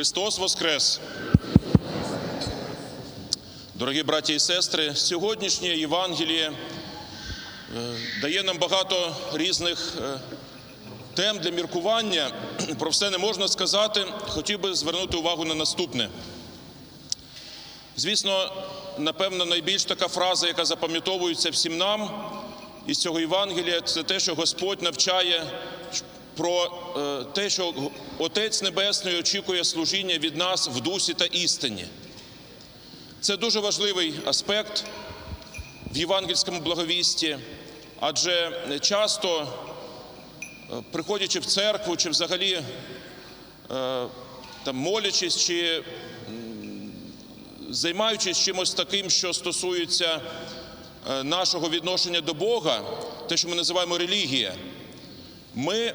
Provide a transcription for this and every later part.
Христос Воскрес! Дорогі браті і сестри, сьогоднішнє Євангеліє е, дає нам багато різних е, тем для міркування. Про все не можна сказати. Хотів би звернути увагу на наступне. Звісно, напевно, найбільш така фраза, яка запам'ятовується всім нам із цього Євангелія, це те, що Господь навчає про е, те, що Отець Небесний очікує служіння від нас в дусі та істині. Це дуже важливий аспект в євангельському благовісті, адже часто, е, приходячи в церкву, чи взагалі е, там, молячись, чи займаючись чимось таким, що стосується нашого відношення до Бога, те, що ми називаємо релігія, ми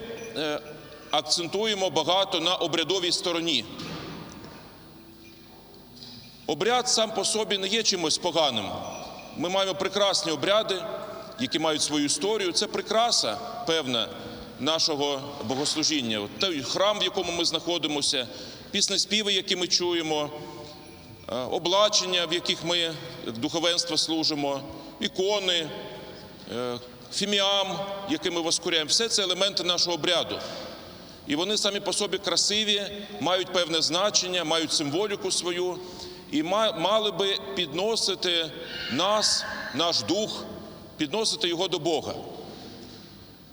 акцентуємо багато на обрядовій стороні. Обряд сам по собі не є чимось поганим. Ми маємо прекрасні обряди, які мають свою історію. Це прикраса певна нашого богослужіння. Той храм, в якому ми знаходимося, піснеспіви, які ми чуємо, е, облачення, в яких ми духовенство служимо, ікони, е, фіміам, який ми воскуряємо, все це елементи нашого обряду. І вони самі по собі красиві, мають певне значення, мають символіку свою і мали би підносити нас, наш дух, підносити його до Бога.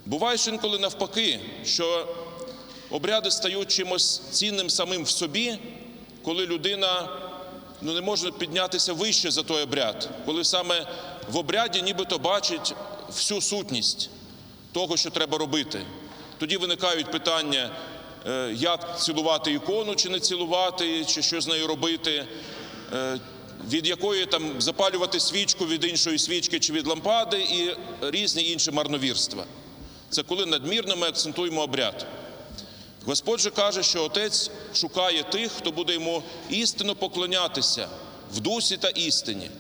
Буває ж інколи навпаки, що обряди стають чимось цінним самим в собі, коли людина ну, не може піднятися вище за той обряд, коли саме в обряді нібито бачить всю сутність того, що треба робити. Тоді виникають питання, е, як цілувати ікону, чи не цілувати, чи що з нею робити, е, від якої там запалювати свічку від іншої свічки чи від лампади, і різні інші марновірства. Це коли надмірно ми акцентуємо обряд. Господь же каже, що Отець шукає тих, хто буде йому істинно поклонятися в дусі та істині.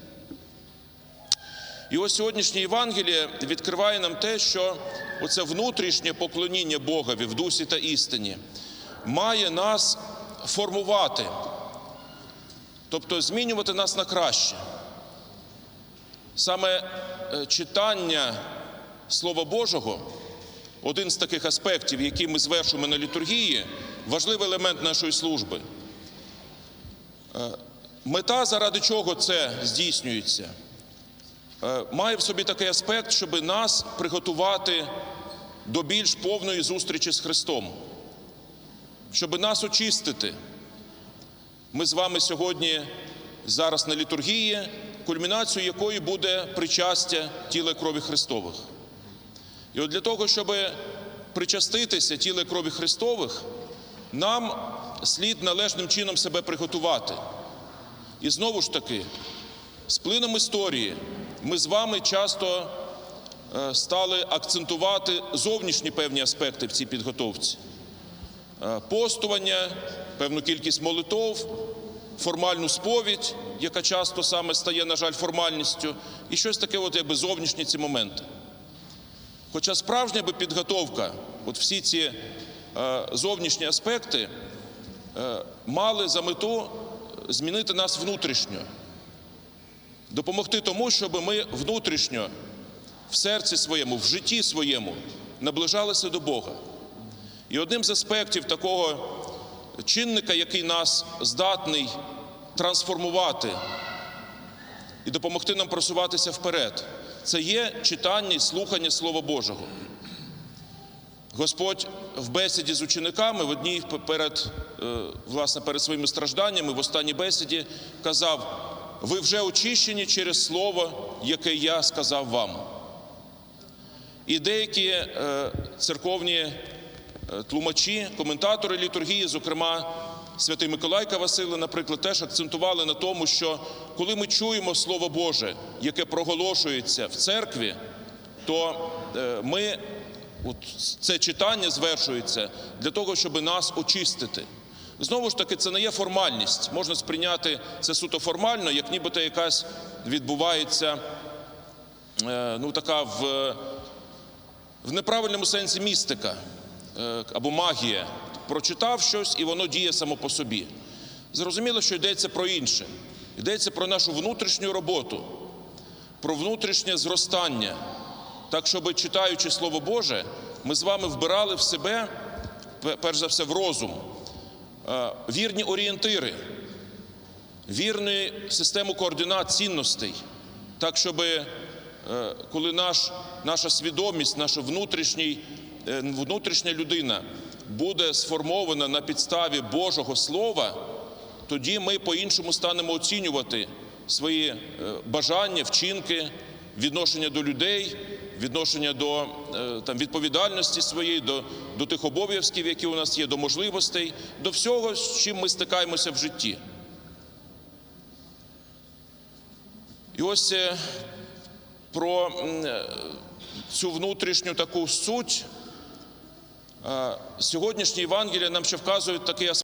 І ось сьогоднішнє Євангеліє відкриває нам те, що оце внутрішнє поклоніння Богові в дусі та істині має нас формувати, тобто змінювати нас на краще. Саме е, читання Слова Божого один з таких аспектів, які ми звершуємо на літургії, важливий елемент нашої служби. Е, Мета, заради чого це здійснюється, має в собі такий аспект, щоб нас приготувати до більш повної зустрічі з Христом, щоб нас очистити. Ми з вами сьогодні зараз на літургії, кульмінацією якої буде причастя тіла крові Христових. І от для того, щоб причаститися тіла крові Христових, нам слід належним чином себе приготувати. І знову ж таки, з плином історії ми з вами часто е, стали акцентувати зовнішні певні аспекти в цій підготовці. Е, Постування, певну кількість молитов, формальну сповідь, яка часто саме стає, на жаль, формальністю, і щось таке, от якби зовнішні ці моменти. Хоча справжня би підготовка, от всі ці е, зовнішні аспекти мали за мету змінити нас внутрішньо, допомогти тому, щоб ми внутрішньо в серці своєму, в житті своєму наближалися до Бога. І одним з аспектів такого чинника, який нас здатний трансформувати і допомогти нам просуватися вперед, це є читання і слухання Слова Божого. Господь в бесіді з учениками в одній перед, е, власне, перед своїми стражданнями, в останній бесіді казав: ви вже очищені через слово, яке я сказав вам. І деякі е, церковні е, тлумачі, коментатори літургії, зокрема святий Миколайка Васили, наприклад, теж акцентували на тому, що коли ми чуємо Слово Боже, яке проголошується в церкві, то е, ми от це читання звершується для того, щоб нас очистити. Знову ж таки, це не є формальність. Можна сприйняти це суто формально, як нібито якась відбувається е, ну, така в, в неправильному сенсі містика е, або магія. Прочитав щось і воно діє само по собі. Зрозуміло, що йдеться про інше. Йдеться про нашу внутрішню роботу, про внутрішнє зростання. Так, щоб читаючи Слово Боже, ми з вами вбирали в себе, перш за все, в розум, вірні орієнтири, вірну систему координат цінностей, так, щоб е, коли наш, наша свідомість, наша е, внутрішня людина буде сформована на підставі Божого Слова, тоді ми по-іншому станемо оцінювати свої е, бажання, вчинки, відношення до людей, відношення до е, там, відповідальності своєї, до, до тих обов'язків, які у нас є, до можливостей, до всього, з чим ми стикаємося в житті. І ось е, про е, цю внутрішню таку суть сьогоднішнє Євангеліє нам ще вказує такий аспект.